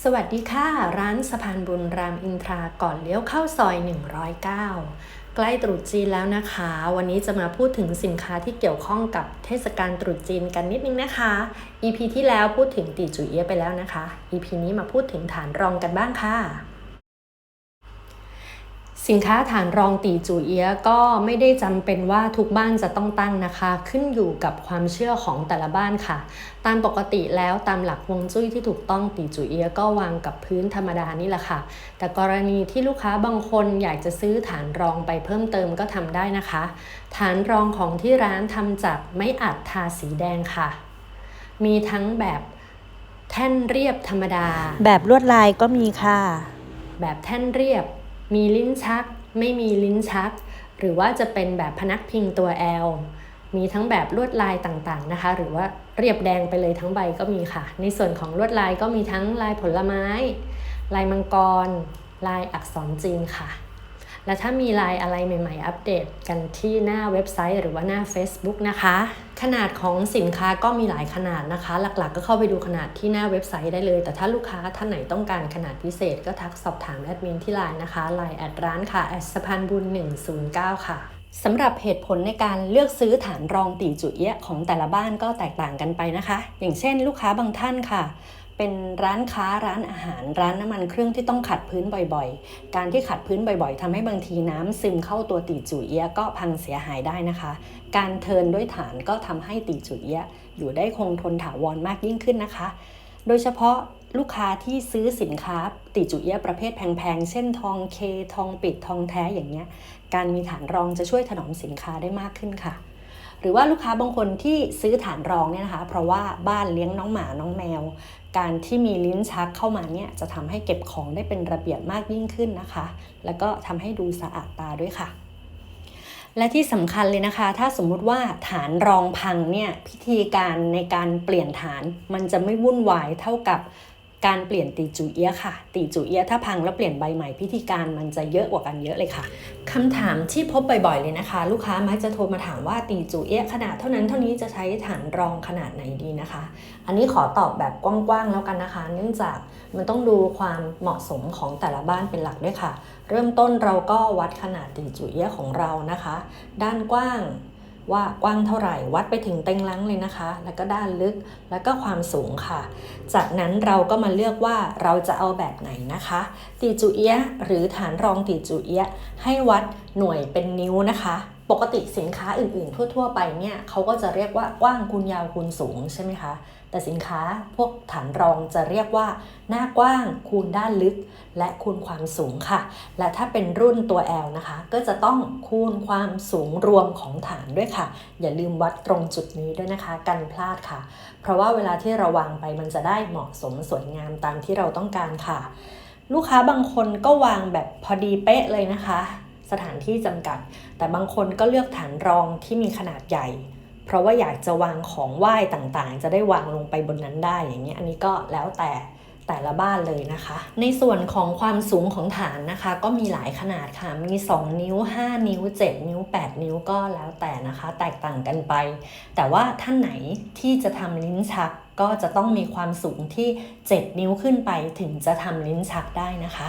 สวัสดีค่ะ ร้านสะพานบุญรามอินทราก่อนเลี้ยวเข้าซอย 109 ใกล้ตรุษจีนแล้วนะคะ วันนี้จะมาพูดถึงสินค้าที่เกี่ยวข้องกับเทศกาลตรุษจีนกันนิดนึงนะคะ EP ที่แล้วพูดถึงตีจุเอียไปแล้วนะคะ EP นี้มาพูดถึงฐานรองกันบ้างค่ะ สินค้าฐานรองตีจูเอียะก็ไม่ได้จำเป็นว่าทุกบ้านจะต้องตั้งนะคะ ขึ้นอยู่กับความเชื่อของแต่ละบ้านค่ะ ตามปกติแล้วตามหลักฮวงจุ้ยที่ถูกต้องตีจูเอียะก็วางกับพื้นธรรมดานี่แหละค่ะ แต่กรณีที่ลูกค้าบางคนอยากจะซื้อฐานรองไปเพิ่มเติมก็ทำได้นะคะ ฐานรองของที่ร้านทำจากไม้อัดทาสีแดงค่ะ มีทั้งแบบแท่นเรียบธรรมดา แบบลวดลายก็มีค่ะ แบบแท่นเรียบ มีลิ้นชัก ไม่มีลิ้นชัก หรือว่าจะเป็นแบบพนักพิงตัว L มีทั้งแบบลวดลายต่างๆนะคะ หรือว่าเรียบแดงไปเลยทั้งใบก็มีค่ะ ในส่วนของลวดลายก็มีทั้งลายผลไม้ ลายมังกร ลายอักษรจีนค่ะ และถ้ามีลายอะไรใหม่ๆ อัปเดตกันที่หน้าเว็บไซต์หรือว่าหน้า Facebook นะคะ ขนาดของสินค้าก็มีหลายขนาดนะคะ หลักๆ ก็เข้าไปดูขนาดที่หน้าเว็บไซต์ได้เลย แต่ถ้าลูกค้าท่านไหนต้องการขนาดพิเศษก็ทักสอบถามแอดมินที่ไลน์นะคะไลน์แอดร้านค่ะแอดสะพานบุญ 109 ค่ะสำหรับเหตุผลในการเลือกซื้อฐานรองตีจุเอียะของแต่ละบ้านก็แตกต่างกันไปนะคะ อย่างเช่น ลูกค้าบางท่านค่ะ เป็นร้านค้าร้านอาหาร ร้านน้ำมันเครื่องที่ต้องขัดพื้นบ่อยๆ การที่ขัดพื้นบ่อยๆทำให้บางทีน้ำซึมเข้าตัวตีจุเอียะก็พังเสียหายได้นะคะ การเทินด้วยฐานก็ทำให้ตีจุเอียะอยู่ได้คงทนถาวรมากยิ่งขึ้นนะคะ โดยเฉพาะลูกค้าที่ซื้อสินค้าติจุเอียะประเภทแพงๆ เช่นทองเค ทองปิด ทองแท้อย่างเงี้ย การมีฐานรองจะช่วยถนอมสินค้าได้มากขึ้นค่ะ หรือว่าลูกค้าบางคนที่ซื้อฐานรองเนี่ยนะคะ เพราะว่าบ้านเลี้ยงน้องหมาน้องแมว การที่มีลิ้นชักเข้ามาเนี่ยจะทำให้เก็บของได้เป็นระเบียบมากยิ่งขึ้นนะคะ แล้วก็ทำให้ดูสะอาดตาด้วยค่ะและที่สำคัญเลยนะคะ ถ้าสมมุติว่าฐานรองพังเนี่ยพิธีการในการเปลี่ยนฐาน มันจะไม่วุ่นวายเท่ากับ การเปลี่ยนตีจูเอียค่ะ ตีจูเอียถ้าพังแล้วเปลี่ยนใบใหม่พิธีการมันจะเยอะกว่ากันเยอะเลยค่ะคำถามที่พบบ่อยๆเลยนะคะ ลูกค้ามักจะโทรมาถามว่าตีจูเอียขนาดเท่านั้นเท่านี้จะใช้ฐานรองขนาดไหนดีนะคะ อันนี้ขอตอบแบบกว้างๆแล้วกันนะคะ เนื่องจากมันต้องดูความเหมาะสมของแต่ละบ้านเป็นหลักด้วยค่ะ เริ่มต้นเราก็วัดขนาดตีจุเอียของเรานะคะ ด้านกว้าง ว่ากว้างเท่าไหร่วัดไปถึงเต็งลังเลยนะคะ แล้วก็ด้านลึกแล้วก็ความสูงค่ะ จากนั้นเราก็มาเลือกว่าเราจะเอาแบบไหนนะคะ ตีจุเอียหรือฐานรองตีจุเอียให้วัดหน่วยเป็นนิ้วนะคะ ปกติสินค้าอื่นๆ ทั่ว ๆ ไปเนี่ยเขาก็จะเรียกว่ากว้างคูณยาวคูณสูงใช่ไหมคะ แต่สินค้าพวกฐานรองจะเรียกว่า หน้ากว้างคูณด้านลึก และคูณความสูงค่ะ และถ้าเป็นรุ่นตัว L นะคะ ก็จะต้องคูณความสูงรวมของฐานด้วยค่ะ อย่าลืมวัดตรงจุดนี้ด้วยนะคะกันพลาดค่ะ เพราะว่าเวลาที่เราวางไปมันจะได้เหมาะสมสวยงามตามที่เราต้องการค่ะ ลูกค้าบางคนก็วางแบบพอดีเป๊ะเลยนะคะ สถานที่จำกัด แต่บางคนก็เลือกฐานรองที่มีขนาดใหญ่ เพราะว่าอยากจะวางของไหว้ต่างๆ จะได้วางลงไปบนนั้นได้อย่างเงี้ยอันนี้ก็แล้วแต่แต่ละบ้านเลยนะคะ ในส่วนของความสูงของฐานนะคะ ก็มีหลายขนาดค่ะ มี 2 นิ้ว 5 นิ้ว 7 นิ้ว 8 นิ้วก็แล้วแต่นะคะ แตกต่างกันไป แต่ว่าท่านไหนที่จะทำลิ้นชักก็จะต้องมีความสูงที่ 7 นิ้วขึ้นไปถึงจะทำลิ้นชักได้นะคะ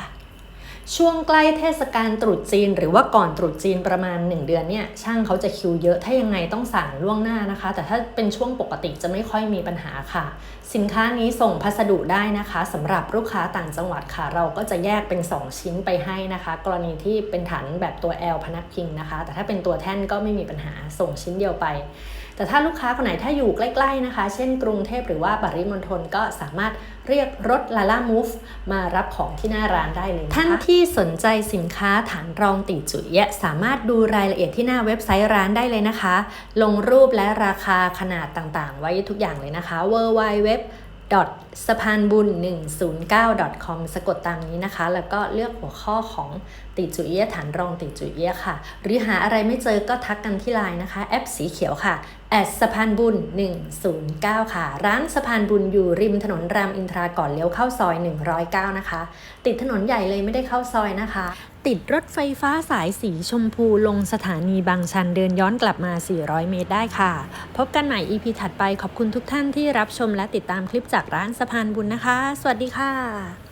ช่วงใกล้เทศกาลตรุษจีน หรือว่าก่อนตรุษจีนประมาณ 1 เดือนเนี่ยช่างเขาจะคิวเยอะถ้ายังไงต้องสั่งล่วงหน้านะคะ แต่ถ้าเป็นช่วงปกติจะไม่ค่อยมีปัญหาค่ะ สินค้านี้ส่งพัสดุได้นะคะสำหรับลูกค้าต่างจังหวัดค่ะ เราก็จะแยกเป็น 2 ชิ้นไปให้นะคะ กรณีที่เป็นฐานแบบตัว L พนักพิงนะคะ แต่ถ้าเป็นตัวแท่นก็ไม่มีปัญหาส่งชิ้นเดียวไป แต่ถ้าลูกค้าคนไหนถ้าอยู่ใกล้ๆนะคะ เช่น กรุงเทพหรือว่าปริมณฑลก็สามารถเรียกรถลาล่ามูฟมารับของที่หน้าร้านได้เลยะะท่านที่สนใจสินค้าฐานรองติจุยะสามารถดูรายละเอียดที่หน้าเว็บไซต์ร้านได้เลยนะคะ ลงรูปและราคาขนาดต่างๆ ไว้ทุกอย่างเลยนะคะ w w w สะพานบุญ109 com สะกดตามนี้นะคะ แล้วก็เลือกหัวข้อของติจุเอียะฐานรองติจุเอียะค่ะ หรือหาอะไรไม่เจอก็ทักกันที่ไลน์นะคะ แอปสีเขียวค่ะแอดสะพานบุญ 109 ค่ะ ร้านสะพานบุญอยู่ริมถนนรามอินทราก่อนเลี้ยวเข้าซอย 109 นะคะ ติดถนนใหญ่เลยไม่ได้เข้าซอยนะคะ ติดรถไฟฟ้าสายสีชมพูลงสถานีบางชันเดินย้อนกลับมา 400 เมตรได้ค่ะ พบกันใหม่ EP ถัดไปขอบคุณทุกท่านที่รับชมและติดตามคลิปจากร้านสะพานบุญนะคะ สวัสดีค่ะ